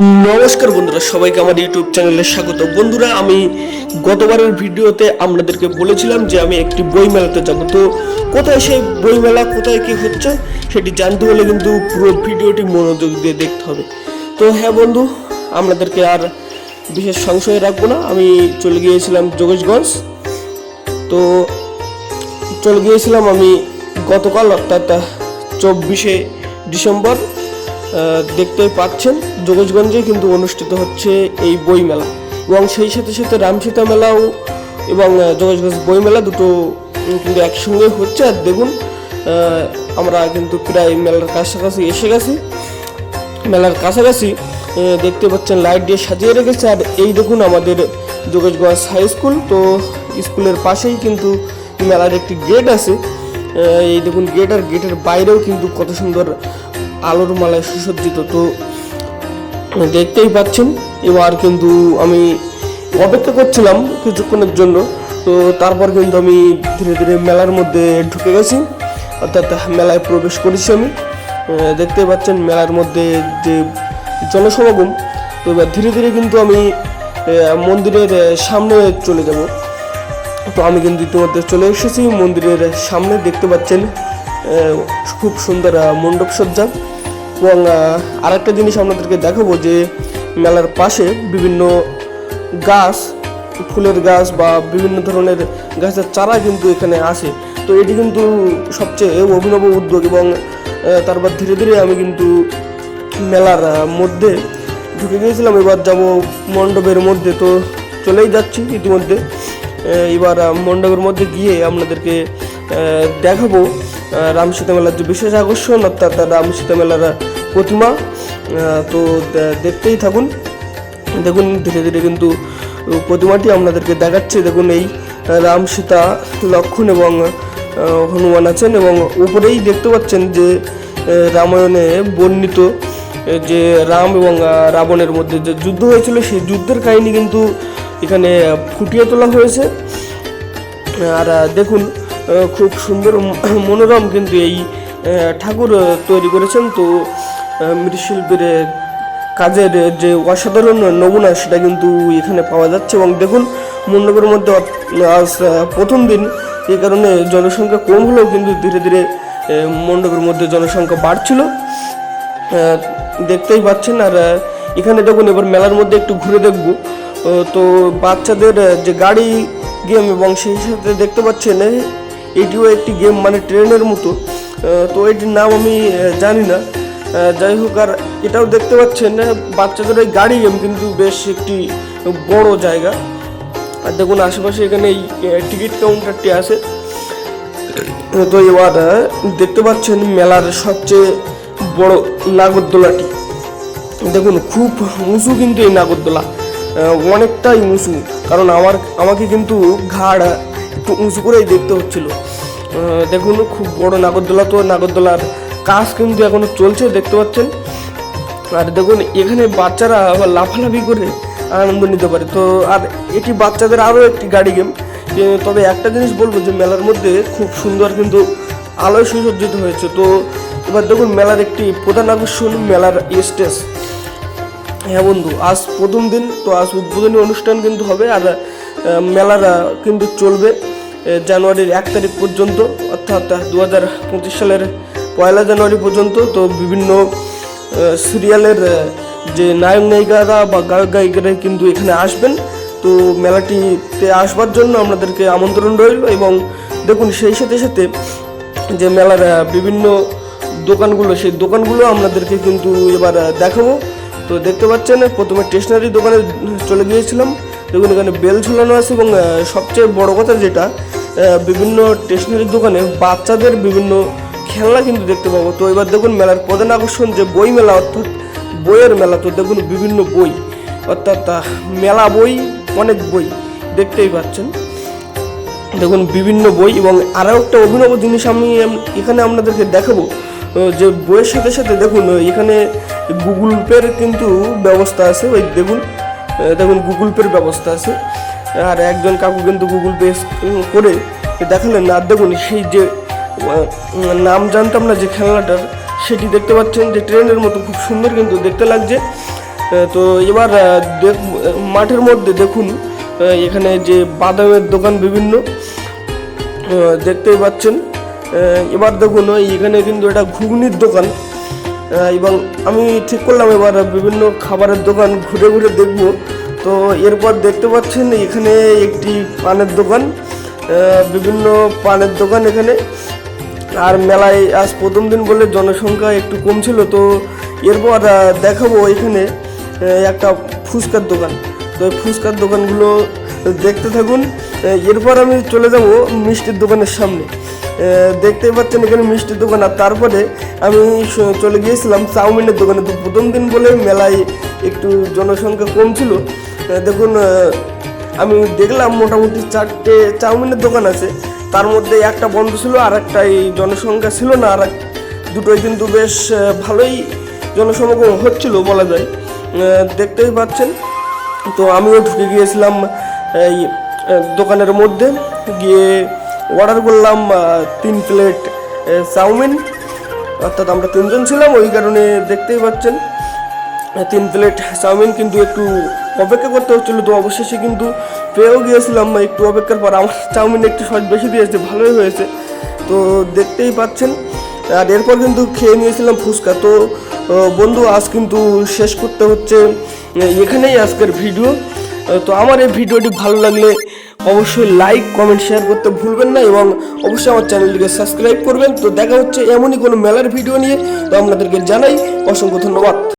নমস্কার বন্ধুরা, সবাইকে আমার ইউটিউব চ্যানেলে স্বাগত। বন্ধুরা, আমি গতবারের ভিডিওতে আপনাদেরকে বলেছিলাম যে আমি একটি বই মেলাতে যাব। তো কোথায় সেই বই মেলা, কোথায় কি হচ্ছে, সেটি জানতে হলে কিন্তু পুরো ভিডিওটি মনোযোগ দিয়ে দেখতে হবে। তো হ্যাঁ বন্ধু, আপনাদেরকে আর বিশেষ সংশয় রাখব না, আমি চলে গিয়েছিলাম যোগেশগঞ্জ। তো চলে গিয়েছিলাম আমি গতকাল, অর্থাৎ চব্বিশে ডিসেম্বর। দেখতেই পাচ্ছেন যোগেশগঞ্জে কিন্তু অনুষ্ঠিত হচ্ছে এই বই মেলা। এবং সেই সাথে সাথে রামসীতা মেলাও এবং যোগেশগঞ্জ বই মেলা দুটো কিন্তু একসঙ্গে হচ্ছে। আর দেখুন আমরা কিন্তু প্রায় মেলার কাছাকাছি এসে গেছি। মেলার কাছাকাছি দেখতে পাচ্ছেন, লাইট দিয়ে সাজিয়ে রেখেছে। আর এই দেখুন আমাদের যোগেশগঞ্জ হাই স্কুল। তো স্কুলের পাশেই কিন্তু মেলার একটি গেট আছে। এই দেখুন গেট আর গেটের বাইরেও কিন্তু কত সুন্দর আলোর মালায় সুসজ্জিত। তো দেখতেই পাচ্ছেন, এবার কিন্তু আমি অপেক্ষা করছিলাম কিছুক্ষণের জন্য। তো তারপর কিন্তু আমি ধীরে ধীরে মেলার মধ্যে ঢুকে গেছি। অর্থাৎ মেলায় প্রবেশ করেছি আমি। দেখতেই পাচ্ছেন মেলার মধ্যে যে জনসমাগম, তো এবার ধীরে ধীরে কিন্তু আমি মন্দিরের সামনে চলে যাব। তো আমি কিন্তু ইতিমধ্যে চলে এসেছি মন্দিরের সামনে, দেখতে পাচ্ছেন খুব সুন্দর মণ্ডপ সজ্জা। এবং আর একটা জিনিস আপনাদেরকে দেখাবো যে মেলার পাশে বিভিন্ন গাছ, ফুলের গাছ বা বিভিন্ন ধরনের গাছের চারা কিন্তু এখানে আসে। তো এটি কিন্তু সবচেয়ে অভিনব উদ্যোগ এবং তারপর ধীরে ধীরে আমি কিন্তু মেলার মধ্যে ঢুকে গিয়েছিলাম। এবার যাব মণ্ডপের মধ্যে। তো চলেই যাচ্ছি ইতিমধ্যে। এবার মণ্ডপের মধ্যে গিয়ে আপনাদেরকে দেখাবো আহ, রামসীতা মেলার যে বিশেষ আকর্ষণ অর্থাৎ রামসীতা মেলার প্রতিমা তো দেখতেই থাকুন। দেখুন ধীরে ধীরে কিন্তু প্রতিমাটি আপনাদেরকে দেখাচ্ছে। দেখুন এই রাম সীতা লক্ষণ এবং হনুমান আছেন এবং উপরেই দেখতে পাচ্ছেন যে রামায়ণে বর্ণিত যে রাম এবং রাবণের মধ্যে যে যুদ্ধ হয়েছিল সেই যুদ্ধের কাহিনী কিন্তু এখানে ফুটিয়ে তোলা হয়েছে। আর দেখুন খুব সুন্দর মনোরম কিন্তু এই ঠাকুর তৈরি করেছেন। তো মৃৎশিল্পের কাজের যে অসাধারণ নমুনা, সেটা কিন্তু এখানে পাওয়া যাচ্ছে। এবং দেখুন মণ্ডপের মধ্যে আজ প্রথম দিন, এই কারণে জনসংখ্যা কম হলেও কিন্তু ধীরে ধীরে মণ্ডপের মধ্যে জনসংখ্যা বাড়ছিল। দেখতেই পাচ্ছেন, আর এখানে দেখুন, এবার মেলার মধ্যে একটু ঘুরে দেখব। তো, বাচ্চাদের যে গাড়ি গেম, এবং সেই সাথে দেখতে পাচ্ছেন এটিও একটি গেম মানে ট্রেনের মতো। তো এটির নাম আমি জানি না। যাই হোক, আর এটাও দেখতে পাচ্ছেন বাচ্চাদের ওই গাড়ি গেম কিন্তু বেশ একটি বড় জায়গা। আর দেখুন, আশেপাশে এখানে এই টিকিট কাউন্টারটি আছে। তো এবার দেখতে পাচ্ছেন মেলার সবচেয়ে বড় নাগরদোলাটি। দেখুন, খুব উঁচু কিন্তু এই নাগরদোলা। অনেকটাই উঁচু। কারণ আমার, আমাকে কিন্তু ঘাড় একটু উঁচু করেই দেখতে হচ্ছিল। দেখুন, খুব বড় নাগরদোলা তো, নাগরদোলার কাজ কিন্তু এখনও চলছে, দেখতে পাচ্ছেন। আর দেখুন, এখানে বাচ্চারা আবার লাফালাফি করে আনন্দ নিতে পারে। তো, আর এটি বাচ্চাদের আরও একটি গাড়ি গেম। তবে একটা জিনিস বলব যে, মেলার মধ্যে খুব সুন্দর কিন্তু আলোয় সুসজ্জিত হয়েছে। তো, এবার দেখুন, মেলার একটি প্রধান আকর্ষণ মেলার স্টেজ। হ্যাঁ বন্ধু, আজ প্রথম দিন, তো আজ উদ্বোধনী অনুষ্ঠান কিন্তু হবে আর মেলার কিন্তু চলবে জানুয়ারির এক তারিখ পর্যন্ত, অর্থাৎ দু হাজার পঁচিশ সালের পয়লা জানুয়ারি পর্যন্ত, তো বিভিন্ন সিরিয়ালের যে নায়ক নায়িকারা বা গায়ক গায়িকারা কিন্তু এখানে আসবেন, তো মেলাটিতে আসবার জন্য আপনাদেরকে আমন্ত্রণ রইল এবং দেখুন, সেই সাথে সাথে যে মেলার বিভিন্ন দোকানগুলো, সেই দোকানগুলো আপনাদেরকে কিন্তু এবার দেখাবো। তো দেখতে পাচ্ছেন, প্রথমে স্টেশনারি দোকানে চলে গিয়েছিলাম। দেখুন, এখানে বেল ঝুলানো আছে এবং সবচেয়ে বড় কথা যেটা বিভিন্ন স্টেশনারি দোকানে বাচ্চাদের বিভিন্ন খেলনা কিন্তু দেখতে পাবো। তো এবার দেখুন, মেলার প্রধান আকর্ষণ যে বই মেলা, অর্থাৎ বইয়ের মেলা। তো দেখুন, বিভিন্ন বই, অর্থাৎ মেলা বই, অনেক বই দেখতেই পাচ্ছেন। দেখুন, বিভিন্ন বই এবং আরও একটা অভিনব জিনিস আমি এখানে আপনাদেরকে দেখাবো। যে বইয়ের সাথে সাথে দেখুন এখানে গুগল পের কিন্তু ব্যবস্থা আছে। ওই দেখুন দেখুন গুগল পের ব্যবস্থা আছে। আর একজন কাকু কিন্তু গুগল পে করে দেখালেন। আর দেখুন, সেই যে নাম জানতাম না যে খেলনাটার, সেটি দেখতে পাচ্ছেন যে ট্রেনের মতো খুব সুন্দর কিন্তু দেখতে লাগছে। তো এবার দেখ, মাঠের মধ্যে দেখুন এখানে যে বাদামের দোকান বিভিন্ন দেখতেই পাচ্ছেন। এবার দেখুন এখানে কিন্তু এটা ঘুগনির দোকান। এবং আমি ঠিক করলাম এবার বিভিন্ন খাবারের দোকান ঘুরে ঘুরে দেখব। তো এরপর দেখতে পাচ্ছেন এখানে একটি পানের দোকান বিভিন্ন পানের দোকান এখানে। আর মেলায় আজ প্রথম দিন বলে জনসংখ্যা একটু কম ছিল তো এরপর দেখাবো এখানে একটা ফুচকার দোকান। তো ফুচকার দোকানগুলো দেখতে থাকুন। এরপর আমি চলে যাব মিষ্টির দোকানের সামনে। দেখতেই পাচ্ছেন এখানে মিষ্টির দোকান। আর তারপরে আমি চলে গিয়েছিলাম চাউমিনের দোকানে। তো প্রথম দিন বলে মেলায় একটু জনসংখ্যা কম ছিল। দেখুন আমি দেখলাম মোটামুটি চারটে চাউমিনের দোকান আছে। তার মধ্যে একটা বন্ধ ছিল আর একটা এই জনসংখ্যা ছিল না। আর দুটোই কিন্তু বেশ ভালোই জনসমাগম হচ্ছিল বলা যায়। দেখতেই পাচ্ছেন। তো আমিও ঢুকে গিয়েছিলাম এই দোকানের মধ্যে। গিয়ে অর্ডার করলাম তিন প্লেট চাউমিন। অর্থাৎ আমরা তিনজন ছিলাম, ওই কারণে দেখতেই পাচ্ছেন তিন প্লেট চাউমিন কিন্তু একটু অপেক্ষা করতে হচ্ছিল, তো অবশেষে কিন্তু পেয়েও গিয়েছিলাম একটু অপেক্ষার পর আমার চাউমিন একটু সস বেশি দিয়েছে ভালোই হয়েছে। তো দেখতেই পাচ্ছেন, আর এরপর কিন্তু খেয়ে নিয়েছিলাম ফুচকা। তো বন্ধু, আজ কিন্তু শেষ করতে হচ্ছে এখানেই আজকের ভিডিও। তো আমার এই ভিডিওটি ভালো লাগলে অবশ্যই লাইক কমেন্ট শেয়ার করতে ভুলবেন না এবং অবশ্যই আমার চ্যানেলটিকে সাবস্ক্রাইব করবেন। তো দেখা হচ্ছে এমনই কোনো মেলার ভিডিও নিয়ে। তো আপনাদেরকে জানাই অসংখ্য ধন্যবাদ।